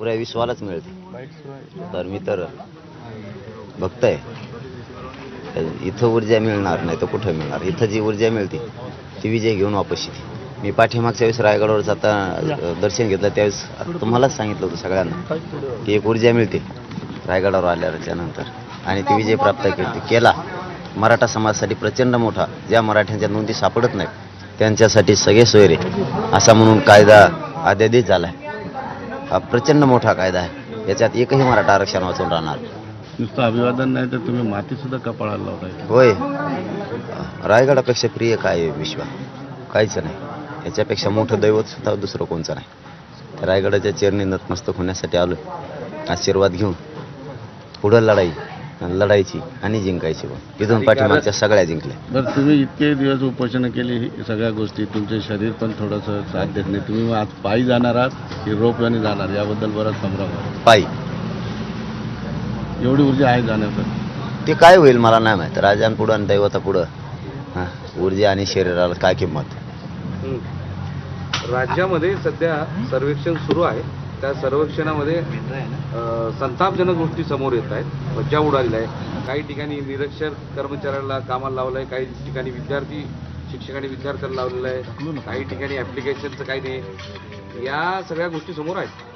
पुऱ्या विश्वालाच मिळते. तर मी तर बघताय. इथं ऊर्जा मिळणार नाही तर कुठं मिळणार? इथं जी ऊर्जा मिळते ती विजय घेऊन वापस येते. मी पाठीमागच्या वेळेस रायगडावर जाता दर्शन घेतलं त्यावेळेस तुम्हालाच सांगितलं होतं सगळ्यांना की एक ऊर्जा मिळते रायगडावर आल्याच्या आणि ती विजय प्राप्त केली. केला. मराठा समाजासाठी प्रचंड मोठा. ज्या मराठ्यांच्या नोंदी सापडत नाहीत त्यांच्यासाठी सगळे सोयरे. असा म्हणून कायदा अध्यादेश झाला आहे हा प्रचंड मोठा कायदा आहे. याच्यात एकही मराठा आरक्षण वाचून राहणार नुसतं अभिवादन नाही तर तुम्ही माती सुद्धा कपाळाला लावताय. होय. रायगडापेक्षा प्रिय काय आहे विश्व? काहीच नाही. याच्यापेक्षा मोठं दैवत सुद्धा दुसरं कोणचं नाही. रायगडाच्या चरणी नतमस्तक होण्यासाठी आलो आशीर्वाद घेऊन पुढं लढाई. लढायची आणि जिंकायची पण इथून पाठीमागच्या सगळ्या जिंकल्या. बरं तुम्ही इतके दिवस उपोषण केली ही सगळ्या गोष्टी तुमचे शरीर पण थोडंसं साथ देत नाही. तुम्ही आज पायी जाणार आहात की रोपव्याने जाणार? याबद्दल बराच संभ्रम आहे. पायी. एवढी ऊर्जा आहे जाण्याचं ते काय होईल मला नाही माहीत. राजांपुढं आणि दैवता पुढं हां ऊर्जा आणि शरीराला काय किंमत? राज्यामध्ये सध्या सर्वेक्षण सुरू आहे. त्या सर्वेक्षणामध्ये संतापजनक गोष्टी समोर येत आहेत. मज्जा उडालेला आहे. काही ठिकाणी निरक्षर कर्मचाऱ्याला कामाला लावलं आहे. काही ठिकाणी विद्यार्थी शिक्षकांनी विद्यार्थ्यांना लावलेलं आहे. काही ठिकाणी ॲप्लिकेशनचं काही नाही. या सगळ्या गोष्टी समोर आहेत.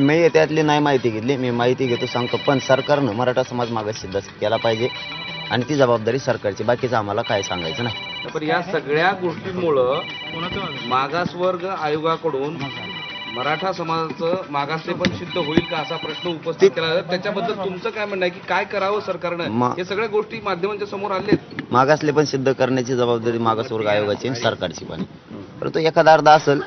मी त्यातली नाही माहिती घेतली. मी माहिती घेतो सांगतो. पण सरकारनं मराठा समाज मागास सिद्ध केला पाहिजे. आणि ती जबाबदारी सरकारची. बाकीचं आम्हाला काय सांगायचं नाही. पण या सगळ्या गोष्टींमुळं मागासवर्ग आयोगाकडून मराठा समाजाचं मागासले पण सिद्ध होईल का असा प्रश्न उपस्थित केला जातो? त्याच्याबद्दल तुमचं काय म्हणणं आहे की काय करावं सरकारनं? हे सगळ्या गोष्टी माध्यमांच्या समोर आलेत. मागासले पण सिद्ध करण्याची जबाबदारी मागासवर्ग आयोगाची आणि सरकारची पण. परंतु एखादा अर्धा असेल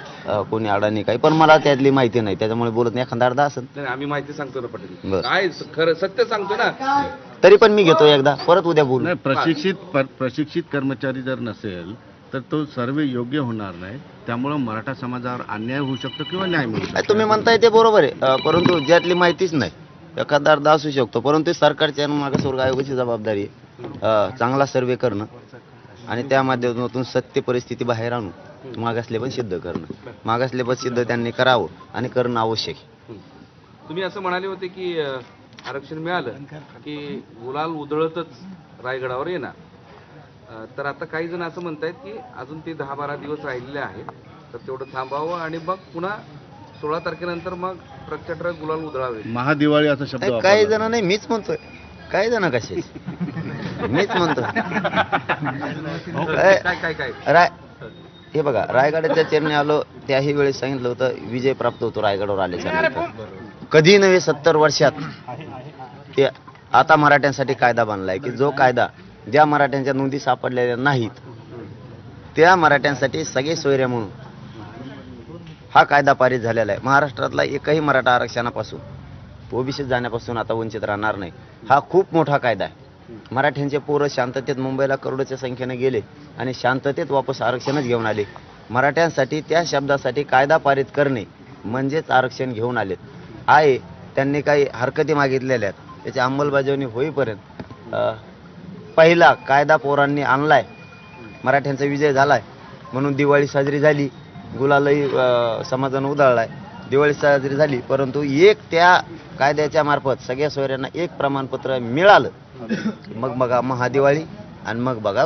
कोणी अडाणी काही पण मला त्यातली माहिती नाही. त्याच्यामुळे बोलत नाही. एखादा अर्धा असेल. नाही आम्ही माहिती सांगतो ना पटेल. काय स- खरं सत्य सांगतो ना. तरी पण मी घेतो एकदा. परत उद्या बोलू. नाही प्रशिक्षित पर- प्रशिक्षित कर्मचारी जर नसेल तर तो सर्वे योग्य होणार नाही. त्यामुळं मराठा समाजावर अन्याय होऊ शकतो किंवा न्याय मिळू शकतो. तुम्ही म्हणताय ते बरोबर आहे. परंतु ज्यातली माहितीच नाही. एखादा अर्धा असू शकतो. परंतु सरकारची आणि मागासवर्ग आयोगाची जबाबदारी आहे. चांगला सर्वे करणं आणि त्या माध्यमातून सत्य परिस्थिती बाहेर आणून मागासले पण सिद्ध करणं. मागासले पण सिद्ध त्यांनी करावं आणि करणं आवश्यक आहे. तुम्ही असं म्हणाले होते की आरक्षण मिळालं की गुलाल उधळतच रायगडावर येणार. तर आता काही जण असं म्हणतायत की अजून ते दहा बारा दिवस राहिलेले आहेत. तर तेवढं थांबावं आणि मग पुन्हा सोळा तारखेनंतर मग ट्रकच्या ट्रक गुलाल उधळावे. महादिवाळी असा शब्द काही. जण नाही मीच म्हणतोय. काही जण कसे मीच म्हणतो काय काय काय राय हे बघा रायगडाच्या चेरने आलो त्याही वेळेस सांगितलं होतं विजय प्राप्त होतो रायगडावर आल्याच्यानंतर. कधी नव्हे सत्तर वर्षात. ते आता मराठ्यांसाठी कायदा बनलाय की जो कायदा ज्या मराठ्यांच्या नोंदी सापडलेल्या नाहीत त्या मराठ्यांसाठी सगळे सोयरे म्हणून हा कायदा पारित झालेला आहे. महाराष्ट्रातला एकही मराठा आरक्षणापासून ओबीसीत जाण्यापासून आता वंचित राहणार नाही. हा खूप मोठा कायदा आहे. मराठ्यांचे पोरं शांततेत मुंबईला करोडोच्या संख्येने गेले आणि शांततेत वापस आरक्षणच घेऊन आले. मराठ्यांसाठी त्या शब्दासाठी कायदा पारित करणे म्हणजेच आरक्षण घेऊन आलेत आहे त्यांनी काही हरकती मागितलेल्या आहेत. त्याची अंमलबजावणी होईपर्यंत पहिला कायदा पोरांनी आणलाय. मराठ्यांचा विजय झालाय. म्हणून दिवाळी साजरी झाली. गुलालही समाजानं उधळलाय. दिवाळी साजरी झाली. परंतु एक त्या कायद्याच्या मार्फत सगळ्या सोयऱ्यांना एक प्रमाणपत्र मिळालं. मग बघा महादिवाळी आणि मग बघा